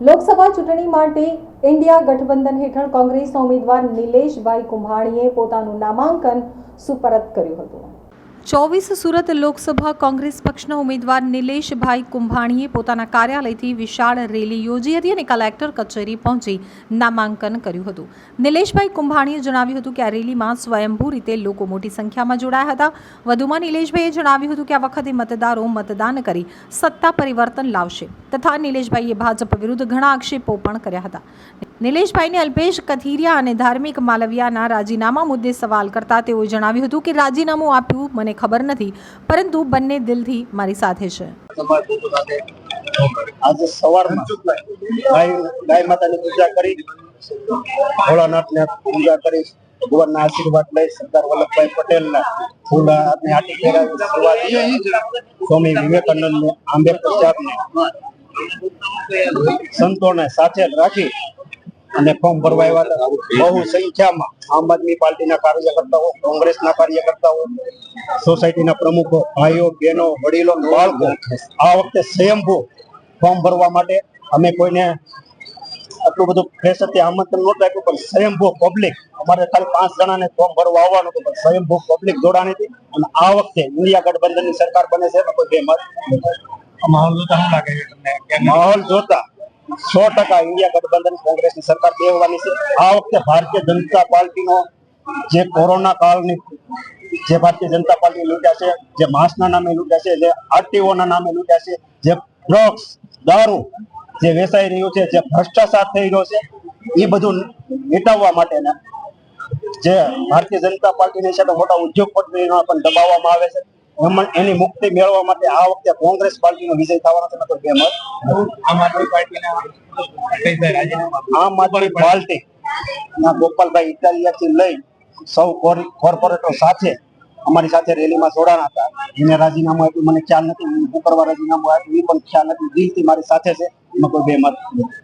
લોકસભા ચૂંટણી માટે ઇન્ડિયા ગઠબંધન હેઠળ કોંગ્રેસના ઉમેદવાર નિલેશભાઈ કુંભાણીએ પોતાનું નામાંકન સુપરત કર્યું હતું. ચોવીસ સુરત લોકસભા કોંગ્રેસ પક્ષના ઉમેદવાર નિલેશભાઈ કુંભાણીએ પોતાના કાર્યાલયથી વિશાળ રેલી યોજી હતી અને કલેક્ટર કચેરી પહોંચી નામાંકન કર્યું હતું. નિલેશભાઈ કુંભાણીએ જણાવ્યું હતું કે આ રેલીમાં સ્વયંભૂ રીતે લોકો મોટી સંખ્યામાં જોડાયા હતા. વધુમાં નિલેશભાઈએ જણાવ્યું હતું કે આ વખતે મતદારો મતદાન કરી સત્તા પરિવર્તન લાવશે તથા નિલેશભાઈએ ભાજપ વિરુદ્ધ ઘણા આક્ષેપો પણ કર્યા હતા. નિલેશભાઈને અલ્પેશ કથિરિયા અને ધાર્મિક માલવિયાના રાજીનામા મુદ્દે સવાલ કરતા તેઓએ જણાવ્યું હતું કે રાજીનામું આપ્યું, મને ખબર નથી, પરંતુ બંને દિલથી મારી સાથે છે. આજે સવારમાં ગાય માતાની પૂજા કરી, ભોળાનાથને પૂજા કરી, ભગવાનના આશીર્વાદ લઈ સરદાર વલ્લભભાઈ પટેલના ફૂલ હાથની આટી ફેરાવી શરૂઆત સ્વામી વિવેકાનંદ આંબેડકર સાહેબને સંતોને સાથે રાખી અને ફોર્મ ભરવા આવ્યા હતા. બહુ સંખ્યામાં આમ આદમી પાર્ટીના કાર્યકર્તાઓ કોંગ્રેસના કાર્યકર્તાઓ સોસાયટીના પ્રમુખો ભાઈઓ બહેનો વડીલો બાળકો આ વખતે સ્વયંભૂ ફોર્મ ભરવા માટે અમે કોઈને આટલું બધું પ્રેશરથી આમંત્રણ નહોતું આપ્યું પણ સ્વયંભૂ પબ્લિક અમારે ખાલી પાંચ જણાને ફોર્મ ભરવા આવવાનું હતું પણ સ્વયંભૂ પબ્લિક જોડાણી હતી. અને આ વખતે ઇન્ડિયા ગઠબંધનની સરકાર બને છે કોઈ બે મત માહોલ જોતા શું લાગે છે તમને? માહોલ જોતા સો ટકા ઇન્ડિયા ગઠબંધન કોંગ્રેસની સરકાર બેહવાની છે. આ વખતે ભારતીય જનતા પાર્ટીનો જે કોરોના કાળની, જે ભારતીય જનતા પાર્ટી લૂંટ્યા છે, જે માંસના નામે લૂંટ્યા છે, જે આરટીઓના નામે લૂંટ્યા છે, જે ડ્રગ્સ, દારૂ જે વેચાઈ રહ્યું છે, જે ભ્રષ્ટાચાર થઈ રહ્યો છે એ બધું મિટાવવા માટેના જે ભારતીય જનતા પાર્ટીની સાથે મોટા ઉદ્યોગપતિનો પણ દબાવવામાં આવે છે. એની મુક્તિ મેળવવા માટે આ વખતે કોંગ્રેસ પાર્ટીનો વિજય થવાનો છે નતો બે આમ આદમી પાર્ટીના આમ આદમી પાર્ટી. ના ગોપાલભાઈ ઇટાલિયાથી લઈ સૌ કોર- કોર્પોરેટરો સાથે અમારી સાથે રેલીમાં જોડાણા હતા. એને રાજીનામું આપ્યું મને ખ્યાલ નથી હું કરવા રાજીનામું આપ્યું એ પણ ખ્યાલ નથી. દિલથી મારી સાથે છે એમાં કોઈ બે મત નથી.